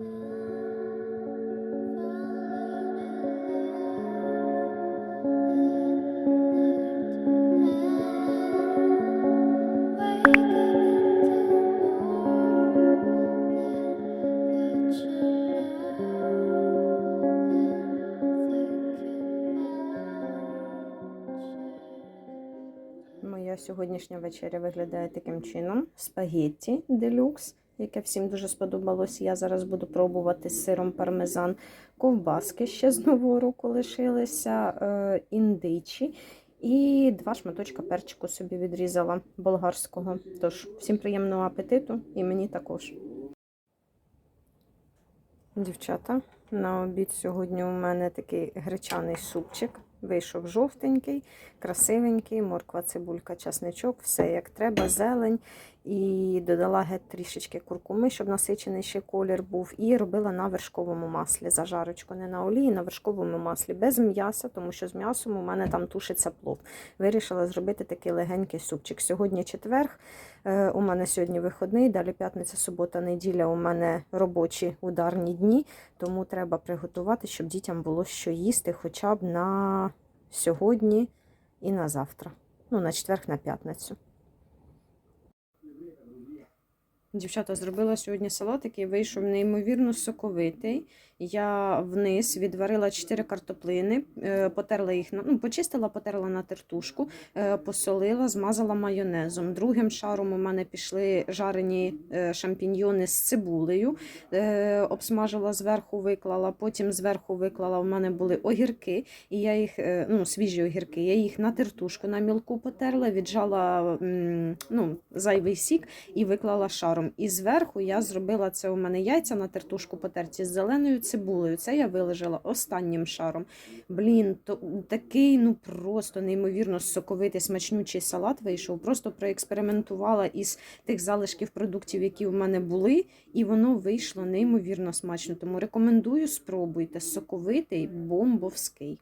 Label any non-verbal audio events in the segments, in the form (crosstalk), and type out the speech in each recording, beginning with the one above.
Моя сьогоднішня вечеря виглядає таким чином: спагетті делюкс, яке всім дуже сподобалось. Я зараз буду пробувати з сиром пармезан. Ковбаски ще з нового року лишилися, е, індичі. І два шматочка перчику собі відрізала болгарського. Тож, всім приємного апетиту і мені також. Дівчата, на обід сьогодні у мене такий гречаний супчик. Вийшов жовтенький, красивенький, морква, цибулька, часничок, все як треба, зелень. І додала геть трішечки куркуми, щоб насичений ще колір був. І робила на вершковому маслі. Зажарочку не на олії, на вершковому маслі, без м'яса, тому що з м'ясом у мене там тушиться плов. Вирішила зробити такий легенький супчик. Сьогодні четверг, е, у мене сьогодні виходний, далі п'ятниця, субота, неділя. У мене робочі ударні дні, тому треба приготувати, щоб дітям було що їсти хоча б на сьогодні і на завтра. Ну, на четверг, на п'ятницю. Дівчата зробила сьогодні салат, який вийшов неймовірно соковитий. Я вниз відварила 4 картоплини, е, потерла їх ну, почистила, потерла на тертушку, е, посолила, змазала майонезом. Другим шаром у мене пішли жарені е, шампіньйони з цибулею, обсмажила зверху, виклала. Потім зверху виклала. У мене були огірки, і я їх ну, свіжі огірки. Я їх на тертушку на мілку потерла, віджала ну, зайвий сік і виклала шаром. І зверху я зробила це у мене яйця на тертушку потерті з зеленою цибулею. Це я вилежала останнім шаром. Блін, то такий ну просто неймовірно соковитий смачнючий салат вийшов. Просто проекспериментувала із тих залишків продуктів, які в мене були, і воно вийшло неймовірно смачно. Тому рекомендую спробуйте соковитий бомбовський.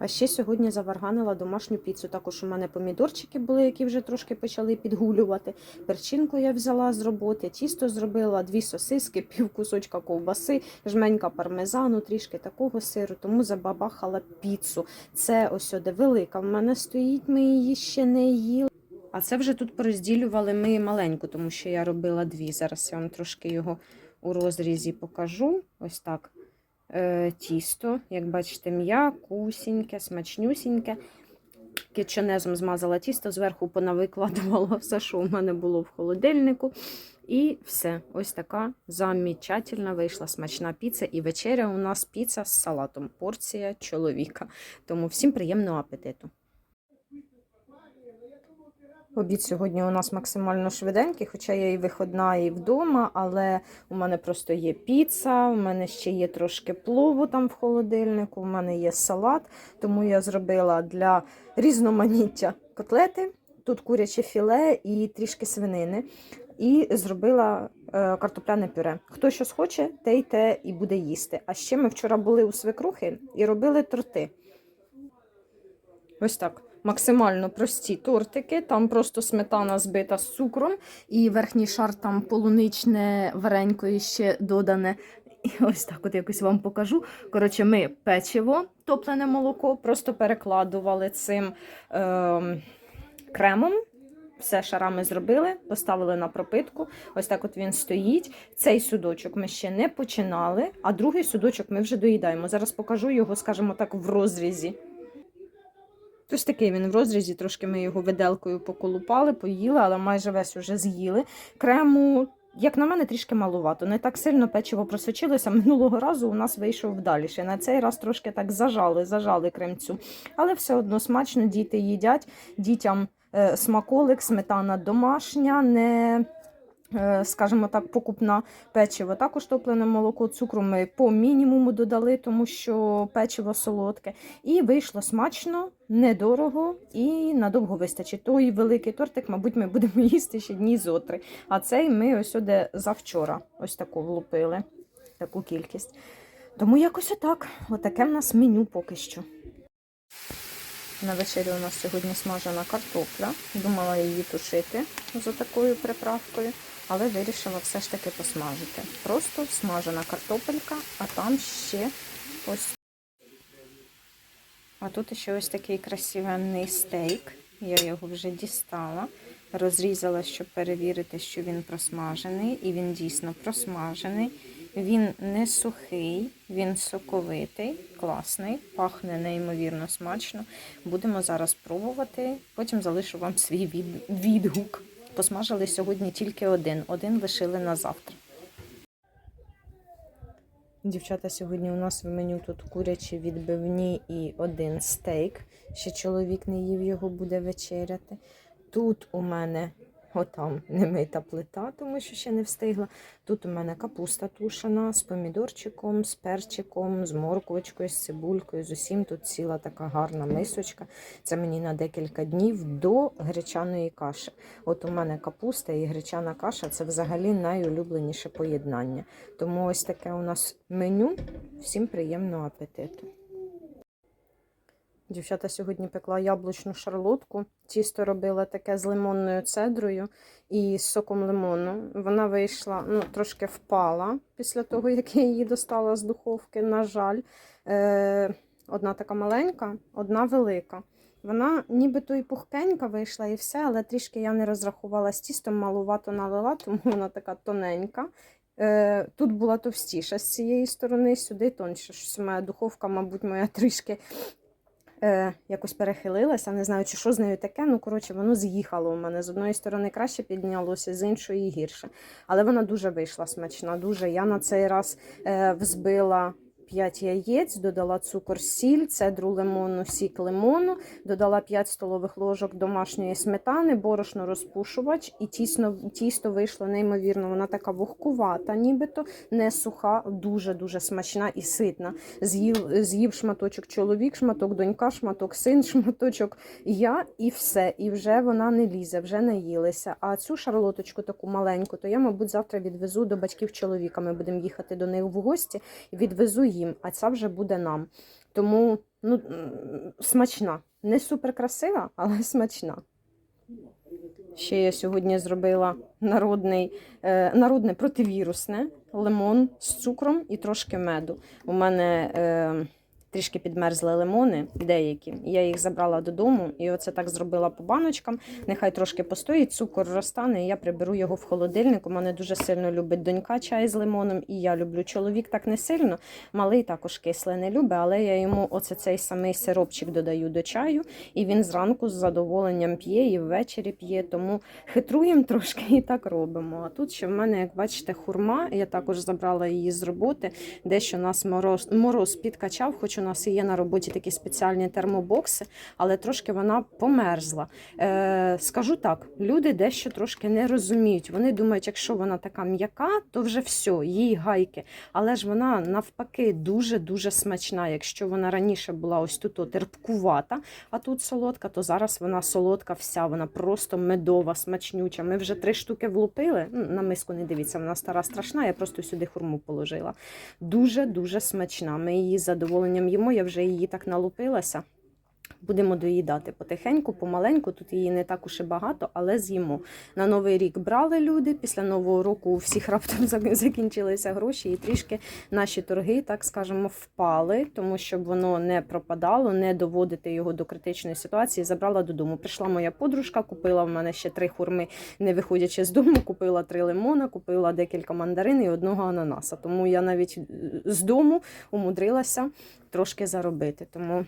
А ще сьогодні заварганила домашню піцу. Також у мене помідорчики були, які вже трошки почали підгулювати. Перчинку я взяла з роботи, тісто зробила, дві сосиски, пів кусочка ковбаси, жменька пармезану, трішки такого сиру, тому забабахала піцу. Це ось де велика в мене стоїть, ми її ще не їли. А це вже тут порозділювали ми маленьку, тому що я робила дві. Зараз я вам трошки його у розрізі покажу. Ось так. Е, тісто, як бачите, м'якусіньке, смачнюсіньке. Кетченезом змазала тісто, зверху понавикладувала все, що у мене було в холодильнику. І все, ось така замічательна вийшла смачна піца. І вечеря у нас піца з салатом. Порція чоловіка. Тому всім приємного апетиту. Обід сьогодні у нас максимально швиденький, хоча я і виходна, і вдома, але у мене просто є піца, у мене ще є трошки плову там в холодильнику, у мене є салат, тому я зробила для різноманіття котлети. Тут куряче філе і трішки свинини. І зробила е, картопляне пюре. Хто щось хоче, те й те і буде їсти. А ще ми вчора були у свекрухи і робили торти. Ось так максимально прості тортики. Там просто сметана збита з цукром, і верхній шар там полуничне варенько ще додане. І ось так от якось вам покажу. Коротше, ми печиво, топлене молоко, просто перекладували цим е, кремом. Все шарами зробили, поставили на пропитку. Ось так от він стоїть. Цей судочок ми ще не починали, а другий судочок ми вже доїдаємо. Зараз покажу його, скажімо так, в розрізі. Ось такий він в розрізі, трошки ми його виделкою поколупали, поїли, але майже весь уже з'їли. Крему, як на мене, трішки малувато. Не так сильно печиво просочилося. (laughs) Минулого разу у нас вийшов вдалі. На цей раз трошки так зажали, зажали кремцю. Але все одно смачно діти їдять, дітям е, смаколик, сметана домашня. не... Е, скажімо так, покупна печиво. Також топлене молоко, цукру ми по мінімуму додали, тому що печиво солодке. І вийшло смачно, недорого і надовго вистачить. Той великий тортик, мабуть, ми будемо (laughs) їсти ще дні зотри. А цей ми ось сюди завчора ось таку влупили, таку кількість. Тому якось отак. Отаке в нас меню поки що. На вечері у нас сьогодні смажена картопля. Думала її тушити за такою приправкою. Але вирішила все ж таки посмажити. Просто смажена картопелька, а там ще ось. А тут ще ось такий красивенний стейк. Я його вже дістала, розрізала, щоб перевірити, що він просмажений, і він дійсно просмажений. Він не сухий, він соковитий, класний, пахне неймовірно смачно. Будемо зараз пробувати. Потім залишу вам свій відгук. Посмажили сьогодні тільки один, один лишили на завтра. Дівчата, сьогодні у нас в меню тут курячі відбивні і один стейк. Ще чоловік не їв його, буде вечеряти. Тут у мене отам (laughs) немита плита, тому що ще не встигла. Тут у мене капуста тушена з помідорчиком, з перчиком, з морквочкою, з цибулькою. З усім тут ціла така гарна мисочка. Це мені на декілька днів до гречаної каші. От у мене капуста і гречана каша це взагалі найулюбленіше поєднання. Тому ось таке у нас меню. Всім приємного апетиту. Дівчата сьогодні пекла яблучну шарлотку. Тісто робила таке з лимонною цедрою і з соком лимону. Вона вийшла, ну, трошки впала після того, як я її достала з духовки. На жаль, е, одна така маленька, одна велика. Вона нібито і пухкенька вийшла, і все, але трішки я не розрахувала з тістом, малувато налила, тому вона така тоненька. Е, Тут була товстіша з цієї сторони, сюди тоньше. Щось моя духовка, мабуть, моя трішки е, якось перехилилася. Не знаю, чи що з нею таке. Ну, коротше, воно з'їхало у мене. З одної сторони краще піднялося, з іншої гірше. Але вона дуже вийшла смачна. Дуже. Я на цей раз е, взбила. 5 яєць, додала цукор, сіль, цедру лимону, сік лимону, додала 5 столових ложок домашньої сметани, борошно розпушувач, і тісно, тісто вийшло неймовірно. Вона така вогкувата, нібито не суха, дуже-дуже смачна і ситна. З'їв, з'їв шматочок чоловік, шматок донька, шматок син, (laughs) шматочок я і все. І вже вона не лізе, вже наїлися. А цю шарлоточку таку маленьку, то я, мабуть, завтра відвезу до батьків чоловіка. Ми будемо їхати до них в гості відвезу їм, а ця вже буде нам. Тому ну, смачна. Не супер красива, але (laughs) смачна. Ще я сьогодні зробила народний, е, народне противірусне лимон з цукром і трошки меду. У мене е, трішки підмерзли лимони, деякі. Я їх забрала додому і оце так зробила по баночкам. Нехай трошки постоїть, цукор розтане, і я приберу його в холодильник. У мене дуже сильно любить донька чай з лимоном, і я люблю. Чоловік так не сильно, малий також кисле не любить, але я йому оце цей самий сиропчик додаю до чаю, і він зранку з задоволенням п'є і ввечері п'є. Тому хитруємо трошки і так робимо. А тут ще в мене, як бачите, хурма. Я також забрала її з роботи. Дещо нас мороз, мороз підкачав, хоч у нас є на роботі такі спеціальні термобокси, але трошки вона померзла. Е, скажу так, люди дещо трошки не розуміють. Вони думають, якщо вона така м'яка, то вже все, їй гайки. Але ж вона навпаки дуже-дуже смачна. Якщо вона раніше була ось тут терпкувата, а тут солодка, то зараз вона солодка вся, вона просто медова, смачнюча. Ми вже три штуки влупили. На миску не дивіться, вона стара страшна, я просто сюди хурму положила. Дуже-дуже смачна. Ми її задоволенням їмо, я вже її так налупилася. Будемо доїдати потихеньку, помаленьку. Тут її не так уж і багато, але з'їмо. На новий рік брали люди. Після нового року у всіх раптом (laughs) закінчилися гроші, і трішки наші торги, так скажемо, впали, тому щоб воно не пропадало, не доводити його до критичної ситуації. Забрала додому. Прийшла моя подружка, купила в мене ще три хурми, не виходячи з дому. Купила три лимона, купила декілька мандарин і одного ананаса. Тому я навіть з дому умудрилася трошки заробити. Тому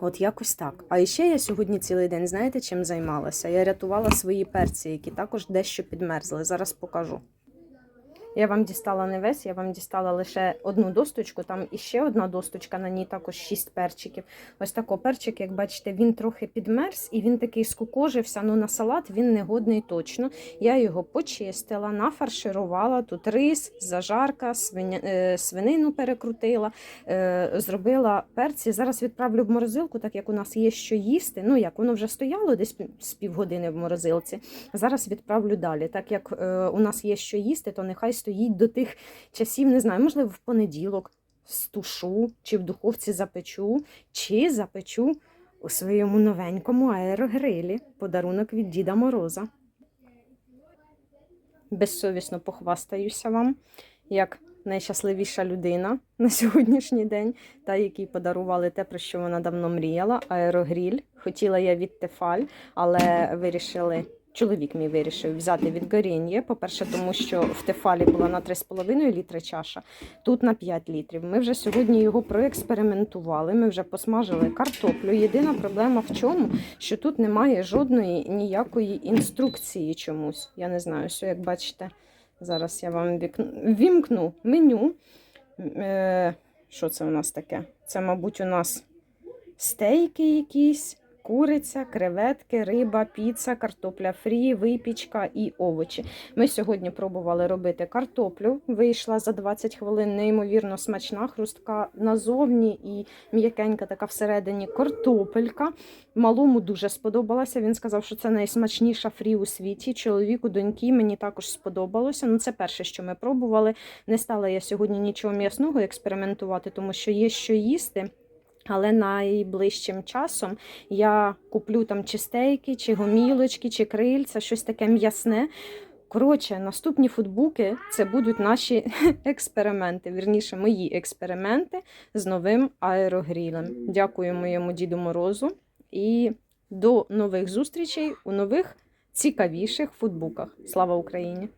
От якось так. А ще я сьогодні цілий день, знаєте, чим займалася? Я рятувала свої перці, які також дещо підмерзли. Зараз покажу. Я вам дістала не весь, я вам дістала лише одну досточку, там іще одна досточка, на ній також шість перчиків. Ось тако перчик, як бачите, він трохи підмерз і він такий скукожився. Ну на салат він не годний точно. Я його почистила, нафарширувала. Тут рис, зажарка, е, свинину перекрутила, е, зробила перці. Зараз відправлю в морозилку, так як у нас є що їсти. Ну як воно вже стояло десь з півгодини в морозилці. Зараз відправлю далі. Так як е, у нас є що їсти, то нехай стоїть до тих часів, не знаю, можливо, в понеділок стушу, чи в духовці запечу, чи запечу у своєму новенькому аерогрилі. Подарунок від Діда Мороза. безсовісно похвастаюся вам, як найщасливіша людина на сьогоднішній день, та якій подарували те, про що вона давно мріяла, аерогріль. Хотіла я від Тефаль, але вирішили. Чоловік мій вирішив взяти від Горін'є. По-перше, тому що в Тефалі була на 3,5 літри чаша, тут на 5 літрів. Ми вже сьогодні його проекспериментували. Ми вже посмажили картоплю. Єдина проблема в чому, що тут немає жодної ніякої інструкції чомусь. Я не знаю, що як бачите, зараз я вам вімкну меню. Е, що це у нас таке? Це, мабуть, у нас стейки якісь, куриця, креветки, риба, піца, картопля фрі, випічка і овочі. Ми сьогодні пробували робити картоплю. Вийшла за 20 хвилин, неймовірно смачна, хрустка назовні і м'якенька така всередині картопелька. Малому дуже сподобалася. Він сказав, що це найсмачніша фрі у світі. Чоловіку, доньки мені також сподобалося. Ну, це перше, що ми пробували. Не стала я сьогодні нічого м'ясного експериментувати, тому що є що їсти. Але найближчим часом я куплю там чи стейки, чи гомілочки, чи крильця, щось таке м'ясне. Коротше, наступні футбуки це будуть наші (laughs) експерименти, вірніше, мої експерименти з новим аерогрілем. Дякую моєму Діду Морозу і до нових зустрічей у нових цікавіших футбуках. Слава Україні!